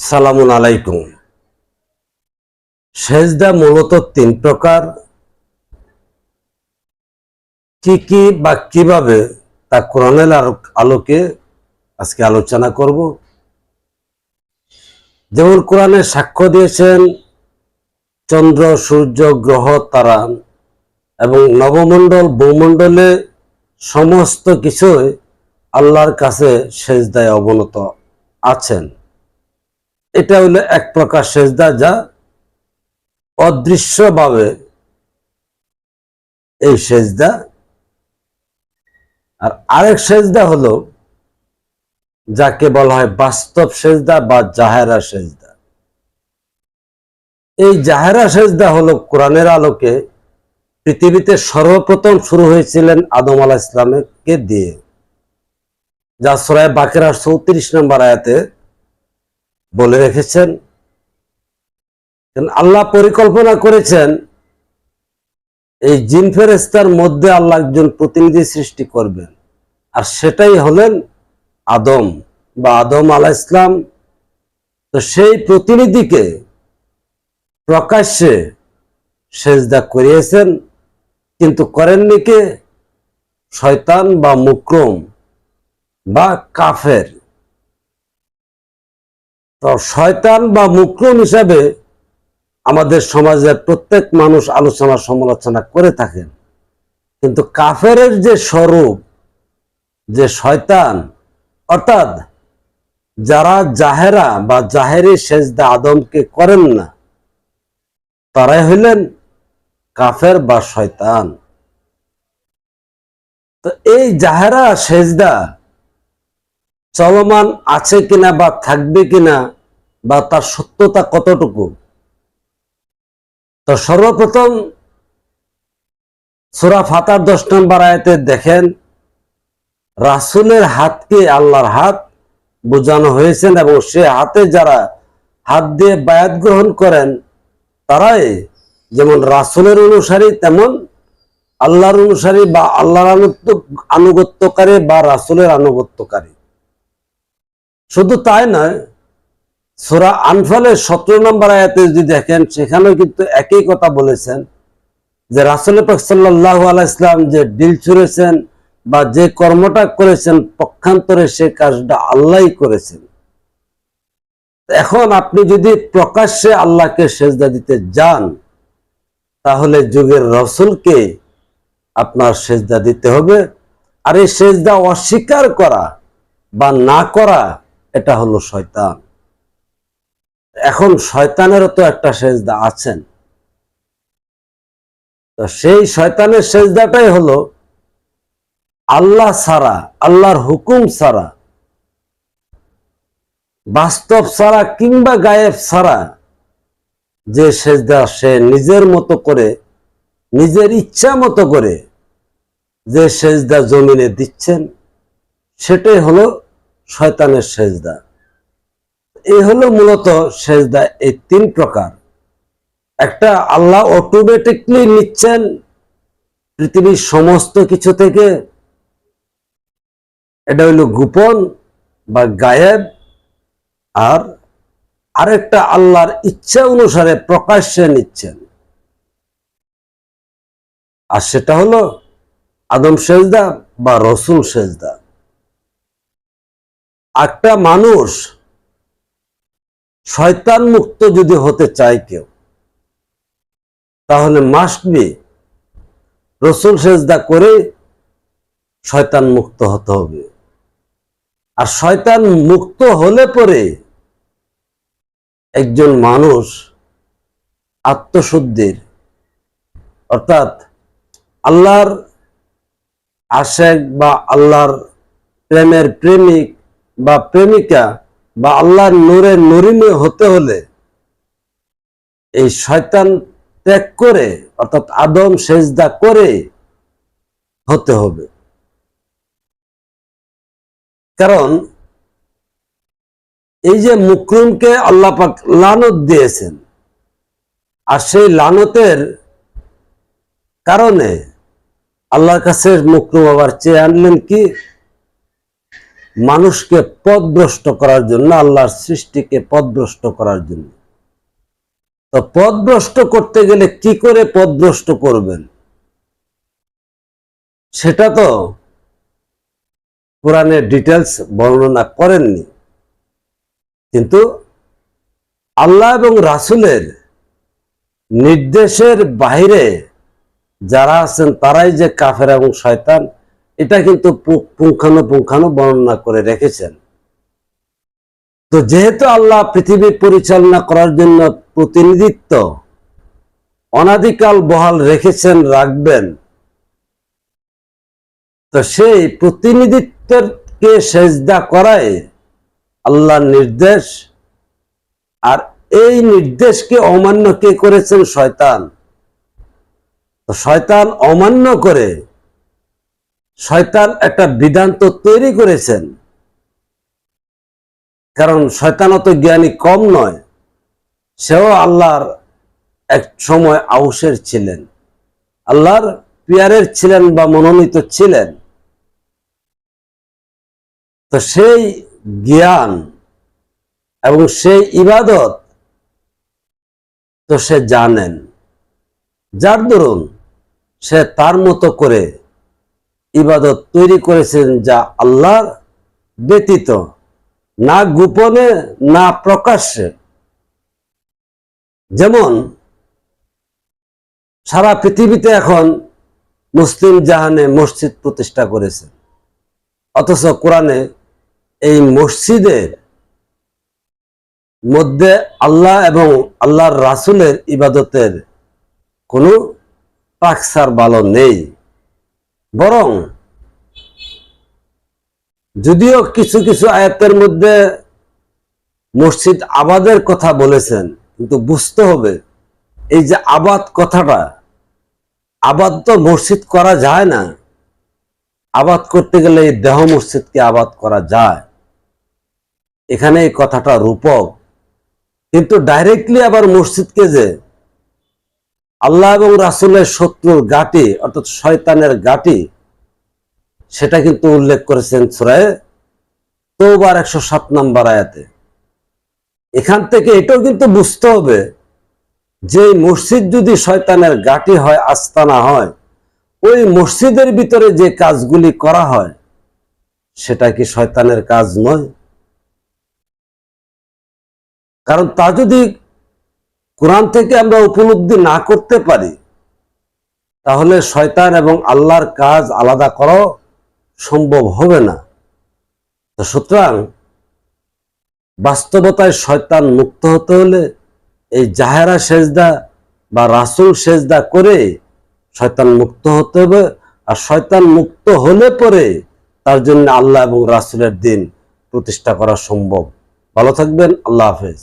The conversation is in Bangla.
সালামুন আলাইকুম। সেজদা মূলত তিন প্রকার। কি কি বা কীভাবে তা কোরআনের আলো- আলোকে আজকে আলোচনা করব। যেমন কোরআনে সাক্ষ্য দিয়েছেন, চন্দ্র, সূর্য, গ্রহ, তারা এবং নবমণ্ডল, ভূমণ্ডলে সমস্ত কিছুই আল্লাহর কাছে সেজদায় অবনত আছেন। এটা হলো এক প্রকার সেজদা যা অদৃশ্যভাবে এই সেজদা। আর আরেক সেজদা হলো যাকে বলা হয় বাস্তব সেজদা বা জাহেরা সেজদা। এই জাহেরা সেজদা হলো কোরআনের আলোকে পৃথিবীতে সর্বপ্রথম শুরু হয়েছিলেন আদম আলাহ ইসলামকে দিয়ে। যা সুরায় বাকেরা চৌত্রিশ নম্বর আয়াতে বলে রেখেছেন। আল্লাহ পরিকল্পনা করেছেন, এই জিন ফেরেস্তার মধ্যে আল্লাহ একজন প্রতিনিধি সৃষ্টি করবেন। আর সেটাই হলেন আদম বা আদম আলাহ ইসলাম তো সেই প্রতিনিধিকে প্রকাশ্যে সেজদা করিয়েছেন, কিন্তু করেননি কে? শয়তান বা মুক্রম বা কাফের। শয়তান বা মুক্রম হিসাবে আমাদের সমাজের প্রত্যেক মানুষ আলোচনা সমালোচনা করে থাকেন। কিন্তু কাফেরের যে স্বরূপ, যে শয়তান, অর্থাৎ যারা জাহেরা বা জাহেরি সেজদা আদমকে করেন না, তারাই হইলেন কাফের বা শয়তান। তো এই জাহেরা সেজদা চলমান আছে কিনা বা থাকবে কিনা বা তার সত্যতা কতটুকু? তো সর্বপ্রথম সুরা ফাতার দশ নম্বর আয়তে দেখেন, রাসুলের হাতকে আল্লাহর হাত বোঝানো হয়েছেন এবং সে হাতে যারা হাত দিয়ে বায়াত গ্রহণ করেন, তারাই যেমন রাসুলের অনুসারী, তেমন আল্লাহর অনুসারী বা আল্লাহর আনুগত্য- আনুগত্যকারী বা রাসুলের আনুগত্যকারী। শুধু তাই নয়, সুরা আনফালের সতেরো নম্বর আয়াতে যদি দেখেন, সেখানেও কিন্তু একই কথা বলেছেন যে রাসুল সাল্লাহ আলাইসলাম যে ডিল ছুড়েছেন বা যে কর্মটা করেছেন, পক্ষান্তরে সে কাজটা আল্লাহই করেছেন। এখন আপনি যদি প্রকাশ্যে আল্লাহকে সেজদা দিতে যান, তাহলে যুগের রসুলকে আপনার সেজদা দিতে হবে। আর এই সেজদা অস্বীকার করা বা না করা এটা হলো শয়তান। এখন শয়তানেরও তো একটা সেজদা আছেন। তো সেই শয়তানের সেজদাটাই হলো আল্লাহ ছাড়া, আল্লাহর হুকুম ছাড়া, বাস্তব ছাড়া কিংবা গায়েব ছাড়া যে সেজদা সে নিজের মতো করে, নিজের ইচ্ছা মতো করে যে সেজদা জমিনে দিচ্ছেন, সেটাই হলো শয়তানের সেজদা। এই হলো মূলত সেজদা, এই তিন প্রকার। একটা, আল্লাহ অটোমেটিকলি নিচ্ছেন পৃথিবীর সমস্ত কিছু থেকে। এটা হইল গোপন বা গায়েব। আর আরেকটা, আল্লাহর ইচ্ছা অনুসারে প্রকাশ্যে নিচ্ছেন। আর সেটা হলো আদম সেজদা বা রসুল সেজদা। একটা মানুষ শয়তান মুক্ত যদি হতে চায় কেউ, তাহলে মাস্ট বি রসুল সেজদা করে শয়তান মুক্ত হতে হবে। আর শয়তান মুক্ত হলে পরে একজন মানুষ আত্মশুদ্ধির, অর্থাৎ আল্লাহর আশেক বা আল্লাহর প্রেমের প্রেমিক বা প্রেমিকা বা আল্লাহর নূরের নরিমে হতে হলে এই শয়তান ত্যাগ করে, অর্থাৎ আদম সেজদা করে হতে হবে। কারণ এই যে মুকরুমকে আল্লাহ পাক লানত দিয়েছেন, আর সেই লানতের কারণে আল্লাহর কাছে মুকরুম আবার চেয়ে আনলেন কি? মানুষকে পদভ্রষ্ট করার জন্য, আল্লাহর সৃষ্টিকে পদভ্রষ্ট করার জন্য। তো পদভ্রষ্ট করতে গেলে কি করে পদভ্রষ্ট করবেন? সেটা তো কোরআনের ডিটেলস বর্ণনা করেননি। কিন্তু আল্লাহ এবং রাসুলের নির্দেশের বাইরে যারা আছেন, তারাই যে কাফের এবং শয়তান এটা কিন্তু পুঙ্খানুপুঙ্খানু বর্ণনা করে রেখেছেন। তো যেহেতু আল্লাহ পৃথিবী পরিচালনা করার জন্য প্রতিনিধিত্ব, অনাদিকাল বহাল রেখেছেন, রাখবেন, তো সেই প্রতিনিধিত্বকে সেজদা করায় আল্লাহর নির্দেশ। আর এই নির্দেশকে অমান্য কে করেছেন? শয়তান। শয়তান অমান্য করে শয়তান একটা বিধান্ত তৈরি করেছেন। কারণ শয়তান অত জ্ঞানী কম নয়, সেও আল্লাহর এক সময় আউসের ছিলেন। আল্লাহর পিয়ারের ছিলেন বা মনোনীত ছিলেন। তো সেই জ্ঞান এবং সেই ইবাদত তো সে জানেন। যার দরুন সে তার মতো করে ইবাদত তৈরি করেছেন যা আল্লাহর ব্যতীত, না গোপনে, না প্রকাশ্যে। যেমন, সারা পৃথিবীতে এখন মুসলিম জাহানে মসজিদ প্রতিষ্ঠা করেছে। অথচ কোরআনে এই মসজিদের মধ্যে আল্লাহ এবং আল্লাহর রাসুলের ইবাদতের কোনো টাকসার ভালো নেই। বরং যদিও কিছু কিছু আয়াতের মধ্যে মসজিদ আবাদের কথা বলেছেন, কিন্তু বুঝতে হবে এই যে আবাদ কথাটা, আবাদ তো মসজিদ করা যায় না। আবাদ করতে গেলে এই দেহ মসজিদকে আবাদ করা যায়। এখানে এই কথাটা রূপক। কিন্তু ডাইরেক্টলি আবার মসজিদকে যে আল্লাহ এবং রাসুলের শত্রুর গাটি অর্থাৎ শয়তানের গাটি সেটা কিন্তু উল্লেখ করেছেন সুরায় তৌবার একশো সাত নম্বর আয়াতে। এখান থেকে এটাও কিন্তু বুঝতে হবে যে মসজিদ যদি শয়তানের গাটি হয়, আস্তানা হয়, ওই মসজিদের ভিতরে যে কাজগুলি করা হয়, সেটা কি শয়তানের কাজ নয়? কারণ তা যদি কোরআন থেকে আমরা উপলব্ধি না করতে পারি, তাহলে শয়তান এবং আল্লাহর কাজ আলাদা করাও সম্ভব হবে না। সুতরাং বাস্তবতায় শয়তান মুক্ত হতে হলে এই জাহেরা সেজদা বা রাসুল সেজদা করে শয়তান মুক্ত হতে হবে, আর শয়তান মুক্ত হলে পরে তার জন্য আল্লাহ এবং রাসুলের দিন প্রতিষ্ঠা করা সম্ভব। ভালো থাকবেন, আল্লাহ হাফেজ।